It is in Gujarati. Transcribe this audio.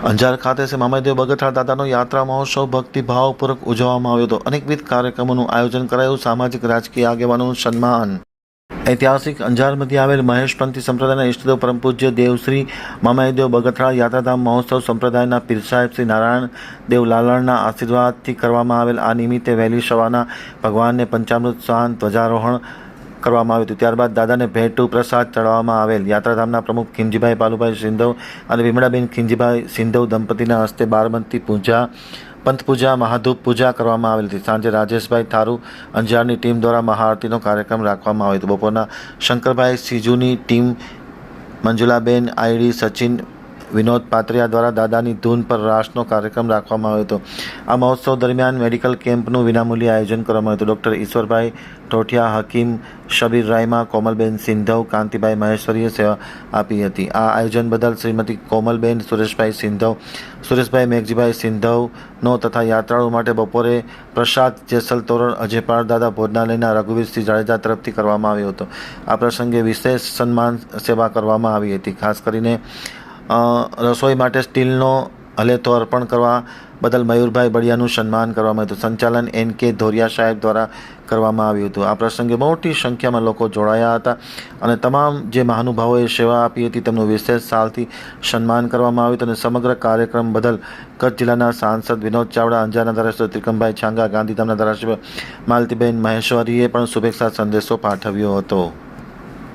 અંજાર ખાતે શ્રી મામાદેવ બગથરા દાદાનો યાત્રા મહોત્સવ ભક્તિભાવપૂર્વક ઉજવવામાં આવ્યો હતો. અનેકવિધ કાર્યક્રમોનું આયોજન કરાયું. સામાજિક રાજકીય આગેવાનોનું સન્માન. ઐતિહાસિક અંજારમાંથી આવેલ મહેશપંથી સંપ્રદાયના ઇષ્ટદેવ પરમ પૂજ્ય દેવશ્રી મામાદેવ બગથરા યાત્રાધામ મહોત્સવ સંપ્રદાયના પીર સાહેબ શ્રી નારાયણ દેવ લાલણના આશીર્વાદથી કરવામાં આવેલ આ નિમિત્તે વહેલી સવારના ભગવાનને પંચામૃત સ્નાન, ધ્વજારોહણ કરવામાં આવ્યું હતું. ત્યારબાદ દાદાને ભેટુ પ્રસાદ ચડાવવામાં આવેલ. યાત્રાધામના પ્રમુખ ખીમજીભાઈ પાલુભાઈ સિંધવ અને વિમળાબેન ખીમજીભાઈ સિંધવ દંપતીના હસ્તે બારમંતી પૂજા, પંથ પૂજા, મહાધૂપ પૂજા કરવામાં આવેલી હતી. સાંજે રાજેશભાઈ થારુ અંજારની ટીમ દ્વારા મહાઆરતીનો કાર્યક્રમ રાખવામાં આવ્યો હતો. બપોરના શંકરભાઈ સિજુની ટીમ, મંજુલાબેન, આઈડી, સચિન વિનોદ પાત્રિયા દ્વારા દાદાની ધૂન પર રાસનો કાર્યક્રમ રાખવામાં આવ્યો હતો. આ મહોત્સવ દરમિયાન મેડિકલ કેમ્પનું વિનામૂલ્ય આયોજન કરવામાં આવ્યું હતું. ડૉક્ટર ઈશ્વરભાઈ ઠોઠિયા હકીમ, શબીર રાયમા, કોમલબેન સિંધવ, કાંતિભાઈ મહેશ્વરીએ સેવા આપી હતી. આ આયોજન બદલ શ્રીમતી કોમલબેન, સુરેશભાઈ સિંધવ, સુરેશભાઈ મેઘજીભાઈ સિંધવનો તથા યાત્રાળુ માટે બપોરે પ્રસાદ, જેસલ તોરણ, અજયપાળ દાદા ભોજનાલયના રઘુવીરસિંહ જાડેજા તરફથી કરવામાં આવ્યો હતો. આ પ્રસંગે વિશેષ સન્માન સેવા કરવામાં આવી હતી. ખાસ કરીને રસોઈ માટે સ્ટીલનો હલેતો અર્પણ કરવા બદલ મયુરભાઈ બળિયાનું સન્માન કરવામાં આવ્યું હતું. સંચાલન એન કે ધોરિયા સાહેબ દ્વારા કરવામાં આવ્યું હતું. આ પ્રસંગે મોટી સંખ્યામાં લોકો જોડાયા હતા અને તમામ જે મહાનુભાવોએ સેવા આપી હતી તેમનું વિશેષ સાલથી સન્માન કરવામાં આવ્યું હતું અને સમગ્ર કાર્યક્રમ બદલ કચ્છ જિલ્લાના સાંસદ વિનોદ ચાવડા, અંજારના ધારાસભ્ય ત્રિકમભાઈ છાંગા, ગાંધીધામના ધારાસભ્ય માલતીબેન મહેશ્વરીએ પણ શુભેચ્છા સંદેશો પાઠવ્યો હતો.